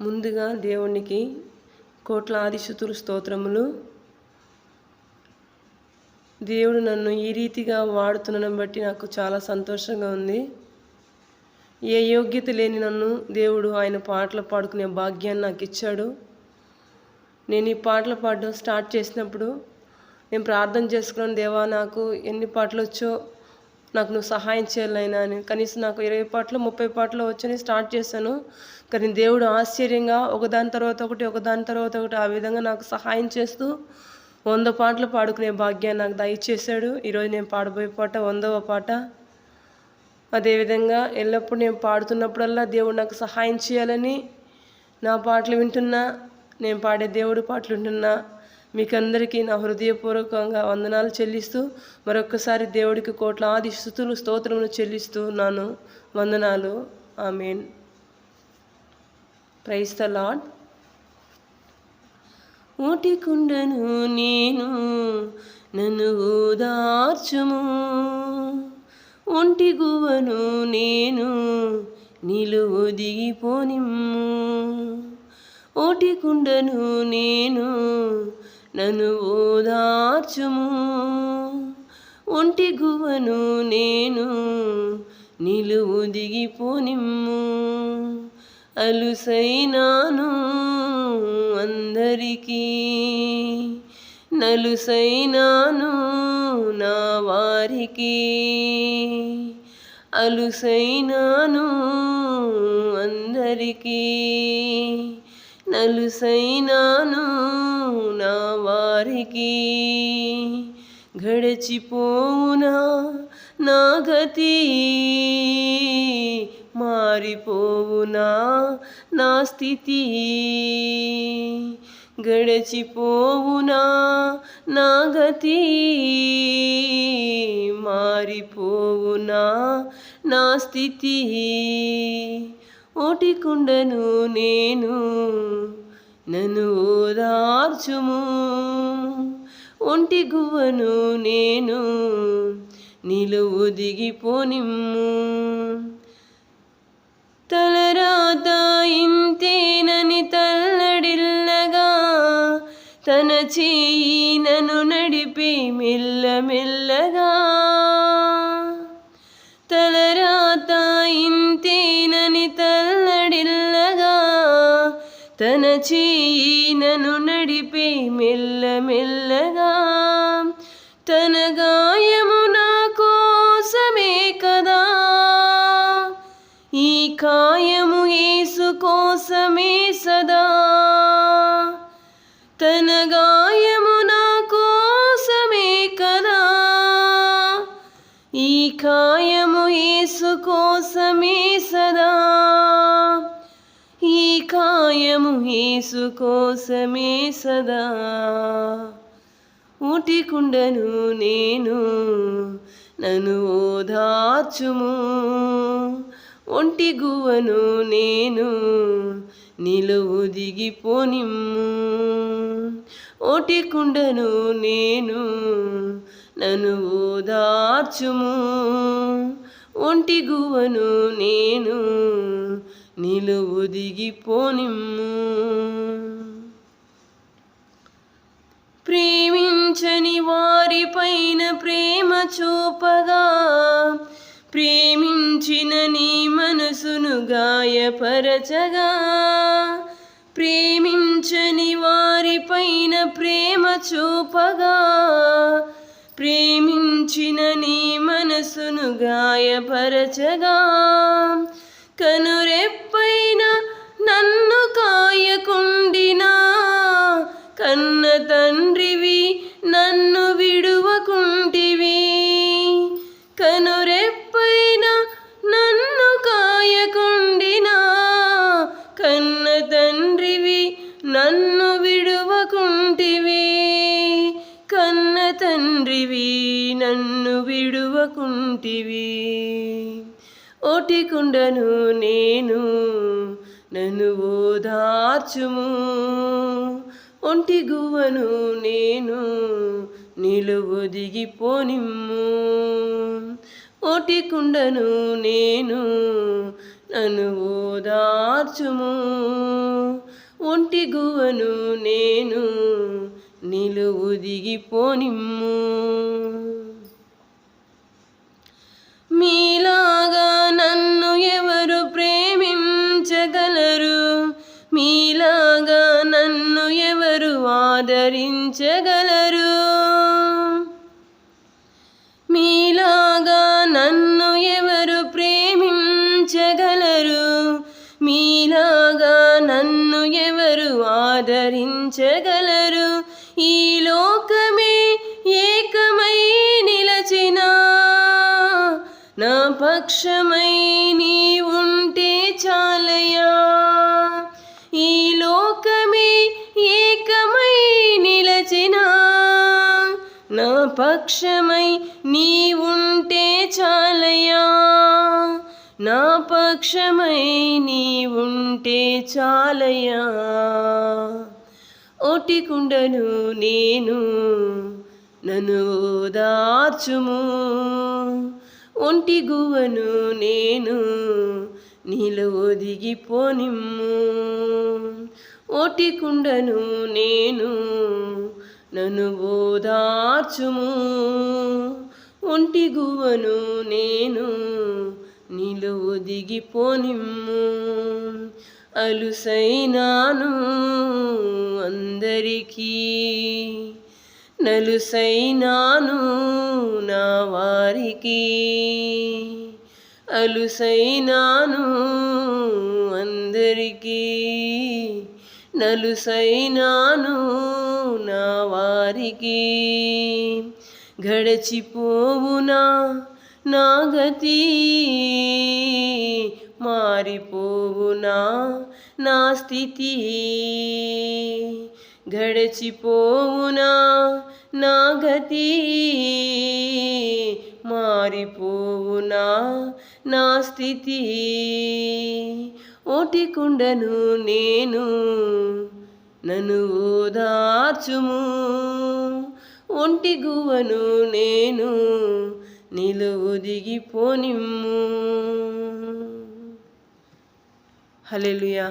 ముందుగా దేవునికి కోట్లాది శుతులు స్తోత్రములు. దేవుడు నన్ను ఈ రీతిగా వాడుతున్నను బట్టి నాకు చాలా సంతోషంగా ఉంది. ఏ యోగ్యత లేని నన్ను దేవుడు ఆయన పాటలు పాడుకునే భాగ్యాన్ని నాకు ఇచ్చాడు. నేను ఈ పాటలు పాడడం స్టార్ట్ చేసినప్పుడు నేను ప్రార్థన చేసుకున్నాను దేవా నాకు ఎన్ని పాటలు వచ్చో నాకు నువ్వు సహాయం చేయాలైనా అని. కనీసం నాకు ఇరవై పాటలు ముప్పై పాటలు వచ్చని స్టార్ట్ చేశాను. కానీ దేవుడు ఆశ్చర్యంగా ఒకదాని తర్వాత ఒకటి ఒకదాని తర్వాత ఒకటి ఆ విధంగా నాకు సహాయం చేస్తూ వంద పాటలు పాడుకునే భాగ్యాన్ని నాకు దయచేశాడు. ఈరోజు నేను పాడబోయే పాట వందవ పాట. అదేవిధంగా ఎల్లప్పుడూ నేను పాడుతున్నప్పుడల్లా దేవుడు నాకు సహాయం చేయాలని నా పాటలు వింటున్నా నేను పాడే దేవుడు పాటలు వింటున్నా. మీకందరికీ నా హృదయపూర్వకంగా వందనాలు చెల్లిస్తూ మరొక్కసారి దేవుడికి కోట్లాది స్థుతులు స్తోత్రములు చెల్లిస్తూ ఉన్నాను. వందనాలు. ఆమెన్. ప్రైస్ ద లాడ్ ఊటి కుండను నేను నన్ను ఓదార్చుము ఒంటి గువ్వను నేను నిలువు దిగిపోనిమ్ము. ఓటి కుండను నేను నన్ను ఓదార్చుము. ఒంటి గువ్వను నేను నిలువు దిగిపోనిమ్ము అలుసైనాను అందరికీ. నలుసైనాను నా వారికి. అలుసైనాను అందరికీ. నలుసైనాను నా వారికి. గడిచిపోవునా నా గతి? మారిపోవునా నా స్థితి? గడిచిపోవునా నా గతి? మారిపోవునా నా స్థితి? ఓటికుండను నేను నన్ను ఓదార్చుము. ఒంటి గువ్వను నేను నిలువు దిగిపోనిమ్ము తలరాత ఇంతేనని తల్లడిల్లగా తన చేయి నన్ను నడిపి మెల్లమెల్లగా తన నడిపే నన్ను నడిపి మెల్లమెల్లగా తన గాయము నా కోసమే కదా. ఈ కాయము యేసు కోసమే సదా. తన గాయము నా కోసమే కదా. ఈ కాయము యేసు కోసమే సదా. కాయము యేసు కోసమే సదా. ఊటికుండను నేను నన్ను ఓదార్చుము. ఒంటి గువ్వను నేను నిలువు దిగిపోనిమ్ము ఓటి కుండను నేను నన్ను ఓదార్చుము. ఒంటి గువ్వను నేను నిలువు దిగిపోనిమ్ము ప్రేమించని వారిపైన ప్రేమ చూపగా ప్రేమించిన నీ మనసును గాయపరచగా ప్రేమించని వారిపైన ప్రేమ చూపగా ప్రేమించిన నీ మనసును గాయపరచగా కనురెప్ప తండ్రివి నన్ను విడువకుంటివి. కన్న తండ్రివి నన్ను విడువకుంటివి. ఓటి కుండను నేను నన్ను ఓదార్చుము. ఒంటి గువ్వను నేను నిలువు దిగిపోనిమ్ము. ఓటి కుండను నేను నన్ను ఓదార్చుము. ఒంటి గువను నేను నిలువు దిగిపోనిమ్ము. మీలాగా నన్ను ఎవరు ప్రేమించగలరు? మీలాగా నన్ను ఎవరు ఆదరించగలరు? ఎవరు? మీలాగా నన్ను ఎవరు ఆదరించగలరు? ఈ లోకమే ఏకమై నిలచిన నా పక్షమై నీ ఉంటే చాలయా? ఈ లోకమే ఏకమై నిలచిన నా పక్షమై నీ ఉంటే చాలయా? నా పక్షమై నీ ఉంటే చాలయా ఒటికుండను నేను నన్ను దార్చుము ఒంటి గువ్వను నేను నీలో ఒదిగిపోనిమ్ము. ఒటికుండను నేను నన్ను ఓదార్చుము. ఒంటి గువ్వను నేను నిలువు దిగిపోనిమ్ము అలుసైనాను అందరికీ. నలుసైనాను నా వారికి. అలుసైనాను అందరికీ. నలుసైనాను నా వారికి. గడచిపోవునా నా గతి మారిపోవునా? నా స్థితి గడచిపోవునా? నా గతి మారిపోవునా? నా స్థితి ఓటికుండను నేను నన్ను ఓదార్చుము. ఒంటి గువను నేను నిలువు దిగిపోనిమ్ము హలెలుయా